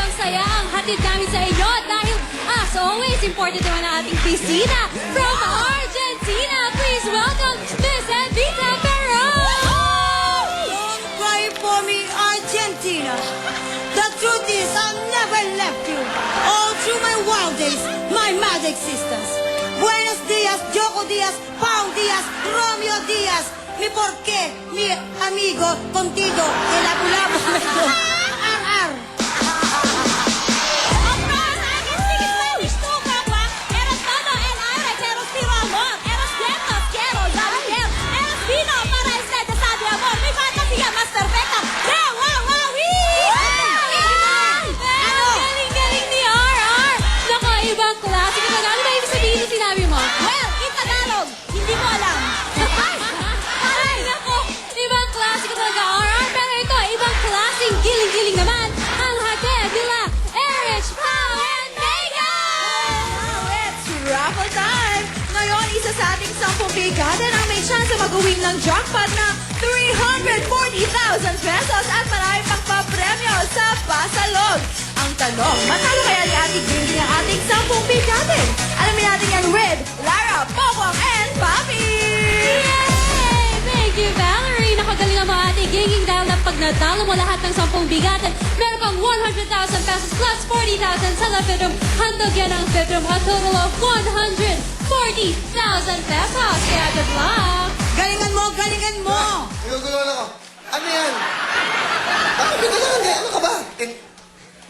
kakaibang saya ang hatid namin sa inyo dahil as always, important naman ang ating pisina from Argentina. Please welcome Miss Evita Perron! Don't cry for me, Argentina. The truth is, I've never left you. All through my wild days, my mad existence. Buenos dias, Joko Diaz, Pau Diaz, Romeo Diaz. Mi porqué, mi amigo, contigo, el abulabo. Ar, mag-uwing ng jackpot na 340,000 pesos at marami pang papremyo sa pasalog. Ang tanong, matalo kaya ni Ate Grindy ang ating sampung bigadan? Alamin natin yan with Lara, Popong, and Papi! Yay! Thank you, Valerie! Nakagaling ang mga ating giging dahil na pag natalo mo lahat ng sampung bigatan, meron kang 100,000 pesos plus 40,000 sa La Fitrum. Handog yan ang Fitrum, a total of 140,000 pesos. Kaya good luck! Galingan mo, galingan mo. Naguguluhan ako. Ano yan? Bakit ka? Ano ka ba?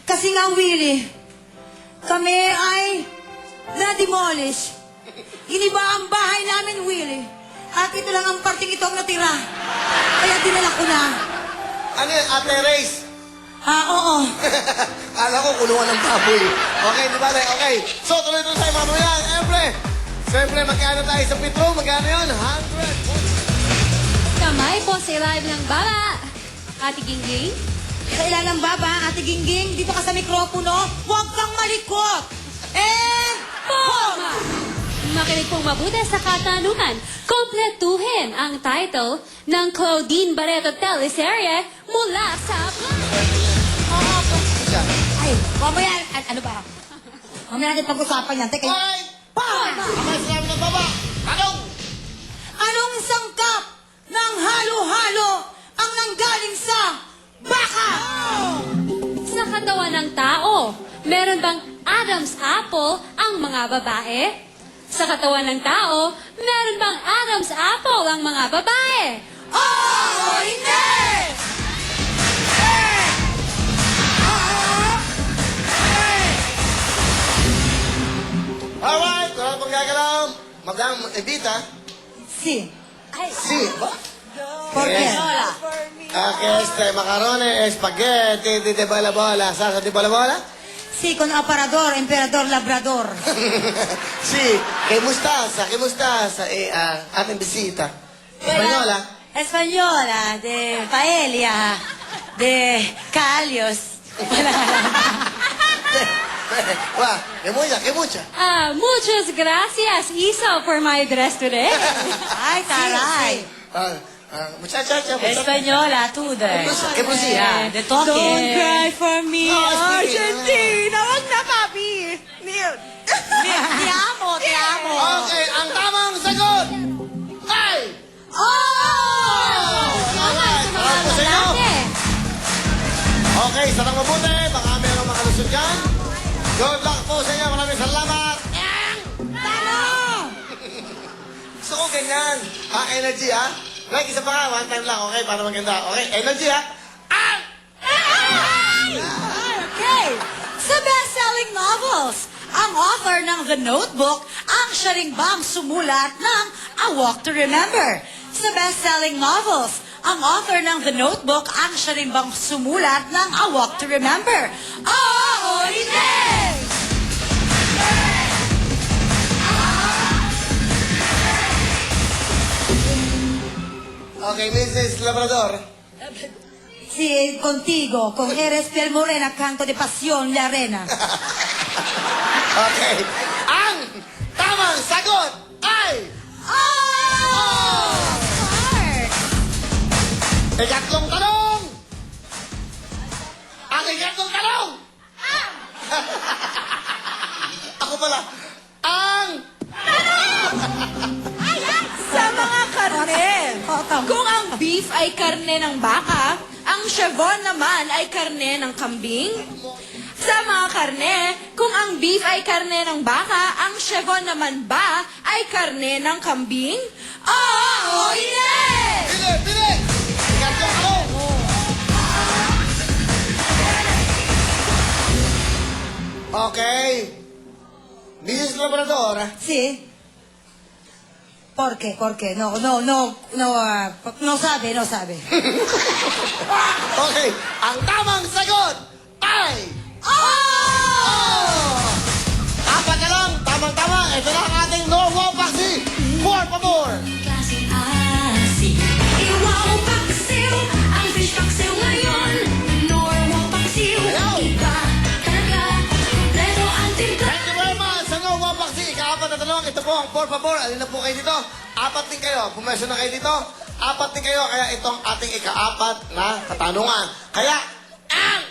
Kasi nga, Willie, kami ay na-demolish. Iniba ang bahay namin, Willie. At ito lang ang parting ito ang natira. Kaya dinala ko na. ano yan? Ate Race? Ah, oo. Kala ko kulungan ng baboy. Okay, di ba? Okay. So, tuloy-tuloy tayo mamaya. Siyempre, siyempre, magkano tayo sa pitro? Magkano yun? 100. Kamay po sa ilalim ng bala. Ate Gingging? Sa ilalang baba, Ate Gingging, dito ka sa mikropono, huwag kang malikot. And, Poma! Makinig pong mabuti sa katanungan. Kompletuhin ang title ng Claudine Barreto teleserye mula sa Siya. ay, mamaya, an- ano ba? Mamaya natin pag-usapan yan. Teka, Five. Pama! Kamay sa lamin ng baba. Anong ng halo-halo ang nanggaling sa baka? Sa katawan ng tao, meron bang Adam's apple ang mga babae? Sa katawan ng tao, meron bang Adam's apple ang mga babae? Oo, hindi! Alright, wala pang gagalaw. Madam Evita. Si. Sí, ¿Por qué? Hola. Ah, que este, macarrones, espagueti, de, de bola bola, salsa de bola bola. Sí, con aparador, emperador, labrador. sí, que mostaza, que mostaza, eh, ah, hacen visita. Española. Española, de paella, de callos. Wah, que mucha, que mucha. Ah, muchas gracias, Isa, for my dress today. Ay, taray. Ah, ah, muchacha, muchacha. Española, tú de. ¿Qué? De toque. Don't cry for me, Oh, Argentina, wag na, papi! Neil. Te amo, te amo. Okay, ang tamang sagot ay... Oh! Alright, salamat po sa inyo. Okay, sarang mabuti. Baka merong makalusot dyan. Good luck po sa inyo. Maraming salamat. Talo! Gusto ko ganyan. Ah, energy, ha? Like, isa pa nga. One time lang, okay? Para maganda. Okay, energy, ha? Ah! Okay. Sa best-selling novels, ang author ng The Notebook ang siya ring bang sumulat ng A Walk to Remember. Sa best-selling novels, ang author ng The Notebook ang siya ring bang sumulat ng A Walk to Remember. Oo, hindi! Okay, Mrs. Labrador. Si contigo, con eres piel morena, canto de pasión, la arena. Okay. Ang tamang sagot ay... Oh! Ikatlong tanong! Ang ikatlong tanong ay karne ng baka, ang chevron naman ay karne ng kambing? Sa mga karne, kung ang beef ay karne ng baka, ang chevron naman ba ay karne ng kambing? Oo o hindi! Pili, pili! Ikartong ako! Okay. Mrs. Labrador, Sí. ¿Por qué? ¿Por qué? No, no, no, no, ah, no sabe, no sabe. Okay, ang tamang sagot ay... Oh! Apat na lang, tamang-tama. Ito na ang na tanong. Ito po ang por favor. Alin na po kayo dito? Apat din kayo. Pumesyo na kayo dito. Apat din kayo. Kaya itong ating ikaapat na katanungan. Kaya, ang...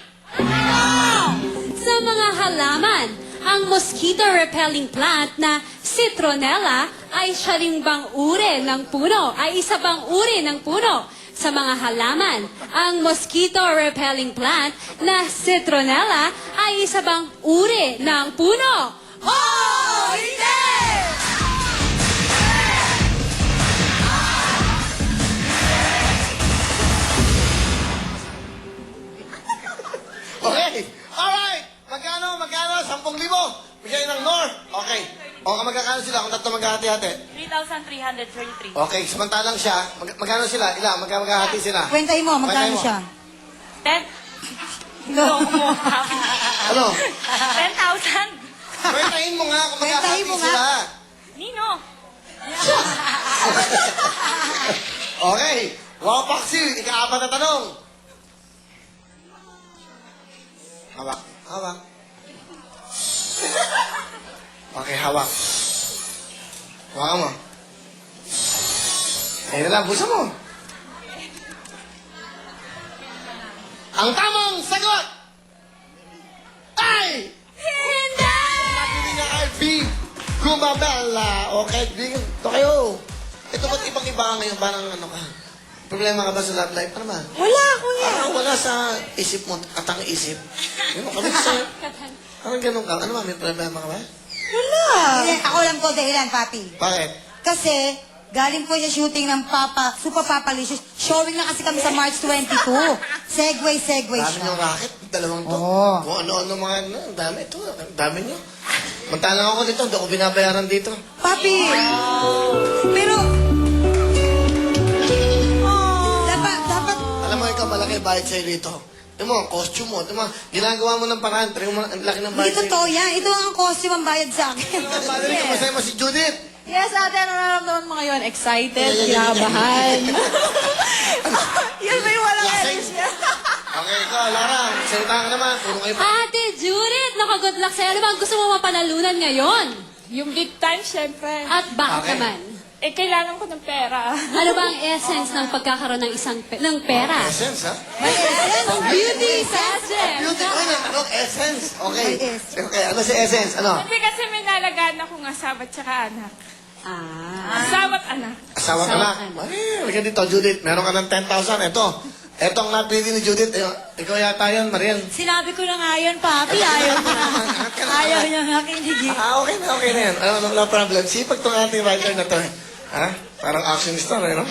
Sa mga halaman, ang mosquito-repelling plant na citronella ay siya rin bang uri ng puno? Ay isa bang uri ng puno? Sa mga halaman, ang mosquito-repelling plant na citronella ay isa bang uri ng puno? Oo Okay. Alright. Magkano, magkano? Sampung libo. Bigay ng North. Okay. O, magkakano sila kung tatlo maghahati-hati? 3,333. Okay, samantalang siya, mag magkano sila? Ilan? Magka maghahati sila? Kwentahin mo, magkano Kwentahin mo. siya? 10? No. Ano? 10,000? Kwentahin mo nga kung maghahati sila. Nino? Okay. Wow, Paxi. Ika-apat na tanong. Hawak. Hawak. Okay, hawak. Hawakan mo. Ayun na lang, busa mo. Ang tamang sagot ay... Hindi! Nabili niya kay B. Gumabella. Okay, B. Ito kayo. Ito ba't ibang-iba ngayon? Parang ano ka? Problema ka ba sa love life? Ano ba? Wala, kuya. Parang wala sa isip mo, katang isip. Ganun ka ba sa'yo? Parang ganun ka. Ano ba? May problema ka ba? Wala. ako lang to dahilan, papi. Bakit? Kasi, galing po siya shooting ng Papa, Super Papa Licious. Showing na kasi kami sa March 22. Segway, segway Dami siya. niyong racket. Dalawang to. Oo. Kung ano-ano mga ano. Ang dami ito. Ang dami niyo. Mantalang ako dito. Hindi ako binabayaran dito. Papi! Pero... bayad sa'yo dito. Ito mo, costume mo. Ito mo, ginagawa mo ng paraan. Tingnan mo, ang laki ng Hindi bayad sa'yo. totoo yan. Ito ang costume ang bayad sa akin. Padali ka masaya mo si Judith. Yes, ate, ano nararamdaman mo ngayon? Excited? Kinabahan? Yan ba yung walang Lasing. edits niya? Okay, ikaw, Lara. Salita ka naman. Puro kayo pa. Ate Judith, naka-good luck sa'yo. Ano ba ang gusto mo mapanalunan ngayon? Yung big time, syempre. At bakit Okay. naman? Eh, kailangan ko ng pera. Ano ba ang essence ng pagkakaroon ng isang pe- ng pera? Essence, ha? Beauty pageant! Beauty ko yun. Ano? Essence. Okay. May essence. Okay, ano si Essence? Ano? Hindi kasi may nalagaan akong asawa at saka anak. Ah. Asawa at anak. Asawa ka Asawa na. ka na. Ay, halika dito, Judith. Meron ka ng 10,000. Ito. Ito ang napili ni Judith. Ayun, Ikaw yata yun, Mariel. Sinabi ko na nga yun, papi. Ayaw niya na. Ayaw niya nga kinig. Ah, okay na, okay na yan. Ano, no, no problem. Sipag tong ating writer na to. eh. Ha? Parang action star, eh, no?